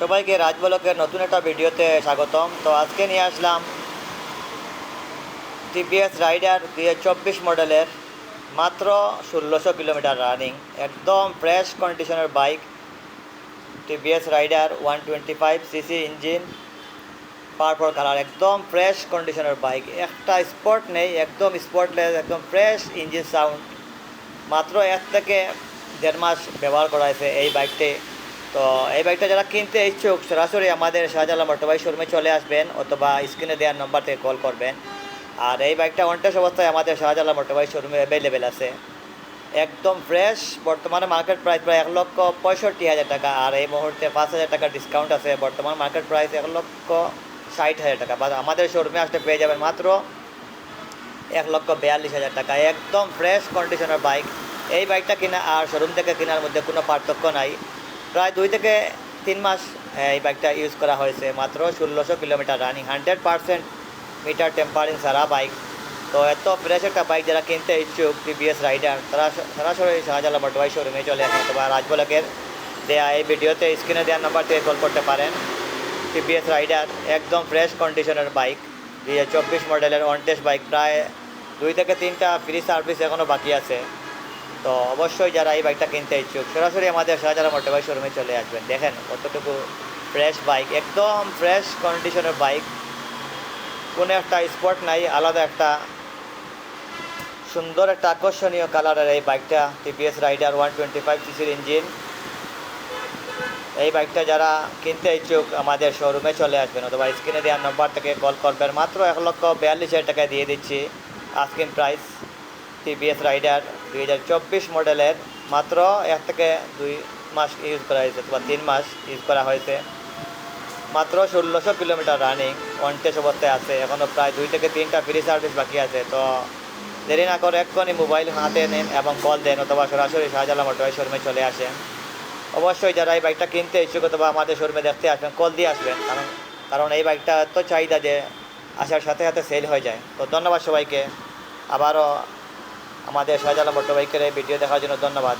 সবাইকে রাজবলকের নতুন একটা ভিডিওতে স্বাগতম। তো আজকে নিয়ে আসলাম টিপিএস রাইডার দুই চব্বিশ মডেলের মাত্র ষোলোশো কিলোমিটার রানিং, একদম ফ্রেশ কন্ডিশনের bike. TVS Raider one twenty five CC engine purple colour, একদম ফ্রেশ কন্ডিশনের বাইক। একটা স্পট নেই, একদম স্পটলেস, একদম ফ্রেশ ইঞ্জিন সাউন্ড। মাত্র এক থেকে দেড় মাস ব্যবহার করা হয়েছে এই বাইকটি। তো এই বাইকটা যারা কিনতে ইচ্ছুক, সরাসরি আমাদের শাহজালাল মোটরবাই শোরুমে চলে আসবেন অথবা স্ক্রিনে দেওয়ার নম্বর থেকে কল করবেন। আর এই বাইকটা অনটেস অবস্থায় আমাদের শাহজালাল মোটরবাই শোরুমে অ্যাভেলেবেল আছে। একদম ফ্রেশ বর্তমানে মার্কেট প্রাইস প্রায় এক লক্ষ পঁয়ষট্টি হাজার টাকা, আর এই মুহূর্তে পাঁচ হাজার টাকা ডিসকাউন্ট আছে। বর্তমান মার্কেট প্রাইস এক লক্ষ ষাট হাজার টাকা, বা আমাদের শোরুমে আসতে পেয়ে যাবেন মাত্র এক লক্ষ বিয়াল্লিশ হাজার টাকা। একদম ফ্রেশ কন্ডিশনের বাইক এই বাইকটা কিনা আর শোরুম থেকে কেনার মধ্যে কোনো পার্থক্য নাই। প্রায় দুই থেকে তিন মাস এই বাইকটা ইউজ করা হয়েছে। মাত্র ষোলোশো kilometre running hundred percent meter tampering সারা বাইক তো এত ফ্রেশ একটা বাইক যারা কিনতে ইচ্ছুক টিভিএস রাইডার তারা সরাসরি শাহজালাল মোটরবাই শোরুমে চলে আসেন অথবা রাজবলকের দেয়া এই ভিডিওতে স্ক্রিনে দেওয়ার নাম্বার থেকে কল করতে পারেন। টিভিএস রাইডার একদম ফ্রেশ কন্ডিশনের বাইক দুই হাজার চব্বিশ মডেলের অনটেস্ট বাইক প্রায় দুই থেকে তিনটা ফ্রি সার্ভিস এখনও বাকি আছে। তো অবশ্যই যারা এই বাইকটা কিনতে ইচ্ছুক, সরাসরি আমাদের শাহজালাল মোটরবাই শোরুমে চলে আসবেন। দেখেন কতটুকু ফ্রেশ বাইক একদম ফ্রেশ কন্ডিশনের বাইক কোনো একটা স্পট নাই, আলাদা একটা সুন্দর একটা আকর্ষণীয় কালারের এই বাইকটা TVS Raider one twenty five সিসির ইঞ্জিন এই বাইকটা যারা কিনতে ইচ্ছুক, আমাদের শোরুমে চলে আসবেন, অথবা স্ক্রিনে দেওয়ার নম্বর থেকে কল করবেন। মাত্র এক লক্ষ বিয়াল্লিশ হাজার টাকায় দিয়ে দিচ্ছি। আস্কিন প্রাইস টিভিএস রাইডার দুই হাজার চব্বিশ মডেলের মাত্র এক থেকে দুই মাস ইউজ করা হয়েছে, অথবা তিন মাস ইউজ করা হয়েছে। মাত্র ষোলোশো কিলোমিটার রানিং অনটেস অবস্থায় আছে। এখনও প্রায় দুই থেকে তিনটা ফ্রি সার্ভিস বাকি আছে। তো দেরি না করে এক্ষুনি মোবাইল হাতে নেন এবং কল দেন, অথবা সরাসরি শাহজালাল মোটরবাই শোরুমে চলে আসেন। অবশ্যই যারা এই বাইকটা কিনতে ইচ্ছুক, অথবা আমাদের শোরুমে দেখতে আসবেন কল দিয়ে আসবেন। কারণ কারণ এই বাইকটা এত চাহিদা যে আসার সাথে সাথে সেল হয়ে যায়। তো ধন্যবাদ সবাইকে। আবারও আমাদের শাহজালাল মোটরবাইকের এই ভিডিও দেখার জন্য ধন্যবাদ।